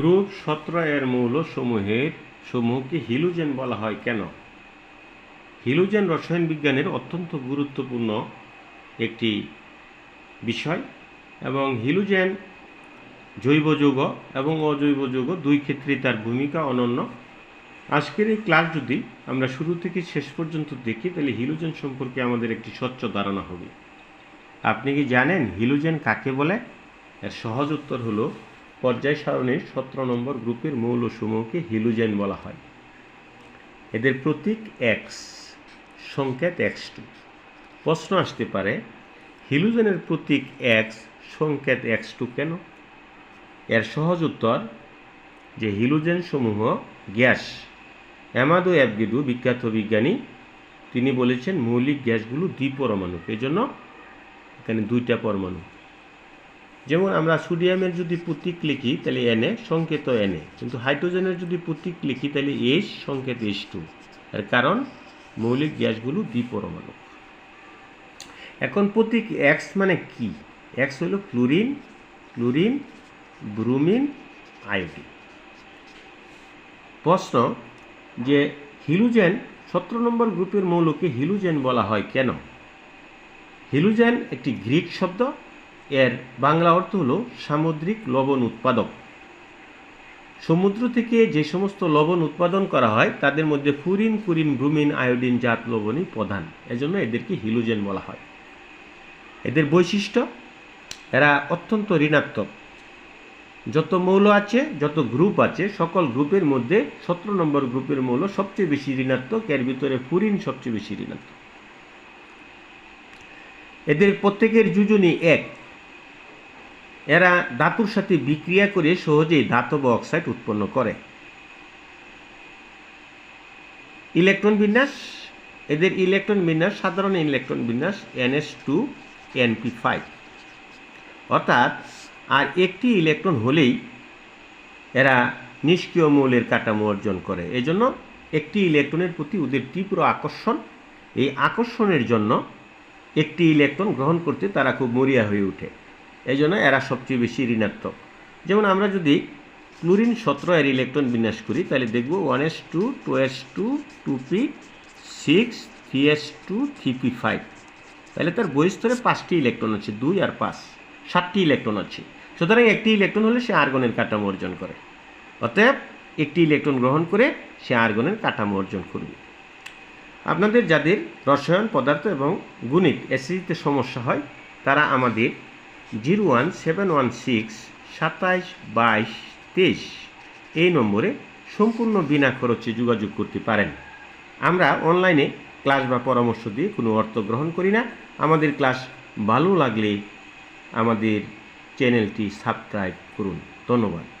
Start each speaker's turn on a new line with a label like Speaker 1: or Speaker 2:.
Speaker 1: Group সতেরো এর মৌল সমূহের সমূহকে হিলুজেন বলা হয়। কেন? হিলুজেন রসায়ন বিজ্ঞানের অত্যন্ত গুরুত্বপূর্ণ একটি বিষয় এবং হিলুজেন জৈব যৌগ এবং অজৈব যৌগ দুই ক্ষেত্রেই তার ভূমিকা অনন্য। আজকের এই ক্লাস যদি আমরা শুরু থেকে শেষ পর্যন্ত দেখি, তাহলে হিলুজেন সম্পর্কে আমাদের একটি স্বচ্ছ ধারণা হবে। আপনি কি জানেন হিলুজেন কাকে বলে? এর সহজ উত্তর হলো পর্যায় সারণীর সতেরো নম্বর গ্রুপের মৌলসমূহকে হিলুজেন বলা হয়। এদের প্রতীক এক্স সংকেত এক্স টু প্রশ্ন আসতে পারে, হিলুজেনের প্রতীক এক্স সংকেত এক্স টু কেন? এর সহজ উত্তর, যে হিলুজেন সমূহ গ্যাস, অ্যামাদো অ্যাবগিডু বিখ্যাত বিজ্ঞানী, তিনি বলেছেন মৌলিক গ্যাসগুলো দ্বিপরমাণু এই জন্য এখানে দুইটা পরমাণু। যেমন আমরা সোডিয়ামের যদি প্রতীক লিখি, তাহলে এনে সংকেত এনে কিন্তু হাইড্রোজেনের যদি প্রতীক লিখি, তাহলে এস সংকেত এস টু এর কারণ, মৌলিক গ্যাসগুলো দ্বিপরমাণু এখন প্রতীক এক্স মানে কি? এক্স হলো ক্লোরিন ক্লোরিন, ব্রুমিন, আয়োডিন। প্রশ্ন যে, হিলুজেন, সতেরো নম্বর গ্রুপের মৌলকে হিলুজেন বলা হয় কেন? হিলুজেন একটি গ্রিক শব্দ এর বাংলা অর্থ হলো সামুদ্রিক লবণ উৎপাদক। সমুদ্র থেকে যে সমস্ত লবণ উৎপাদন করা হয়, তাদের মধ্যে ফুরিন কুরিন ব্রুমিন, আয়োডিন জাত লবণই প্রধান। এজন্য এদেরকে হিলুজেন বলা হয়। এদের বৈশিষ্ট্য, এরা অত্যন্ত ঋণাত্মক। যত মৌল আছে, যত গ্রুপ আছে, সকল গ্রুপের মধ্যে সতেরো নম্বর গ্রুপের মৌল সবচেয়ে বেশি ঋণাত্মক, এর ভিতরে ফুরিন সবচেয়ে বেশি ঋণাত্মক। এদের প্রত্যেকের যোজনী এক। এরা ধাতুর সাথে বিক্রিয়া করে সহজেই ধাতব অক্সাইড উৎপন্ন করে। ইলেকট্রন বিন্যাস, এদের ইলেকট্রন বিন্যাস সাধারণ ইলেকট্রন বিন্যাস, এনএস টু, এনপি ফাইভ। অর্থাৎ, আর একটি ইলেকট্রন হলেই এরা নিষ্ক্রিয় মৌলের কাঠামো অর্জন করে। এজন্য একটি ইলেকট্রনের প্রতি ওদের তীব্র আকর্ষণ। এই আকর্ষণের জন্য একটি ইলেকট্রন গ্রহণ করতে তারা খুব মরিয়া হয়ে ওঠে এই জন্য এরা সবচেয়ে বেশি ঋণাত্মক। যেমন আমরা যদি ক্লোরিন সতেরো এর ইলেকট্রন বিন্যাস করি, তাহলে দেখব one S two two S two two P, six, three S two, three P five. তাহলে তার বহিস্তরে পাঁচটি ইলেকট্রন আছে, দুই আর পাঁচ। সাতটি ইলেকট্রন আছে। সুতরাং একটি ইলেকট্রন হলে সে আর্গনের কাঠামো অর্জন করে। অতএব একটি ইলেকট্রন গ্রহণ করে সে আর্গনের কাঠামো অর্জন করবে। আপনাদের যাদের রসায়ন পদার্থ এবং গণিত, এসিতে সমস্যা হয়, তারা আমাদের zero one seven one six সাতাইশ বাইশ তেইশ। এই নম্বরে সম্পূর্ণ বিনা খরচে যোগাযোগ করতে পারেন। আমরা অনলাইনে ক্লাস বা পরামর্শ দিয়ে কোনো অর্থ গ্রহণ করি না। আমাদের ক্লাস ভালো লাগলে আমাদের চ্যানেলটি সাবস্ক্রাইব করুন। ধন্যবাদ।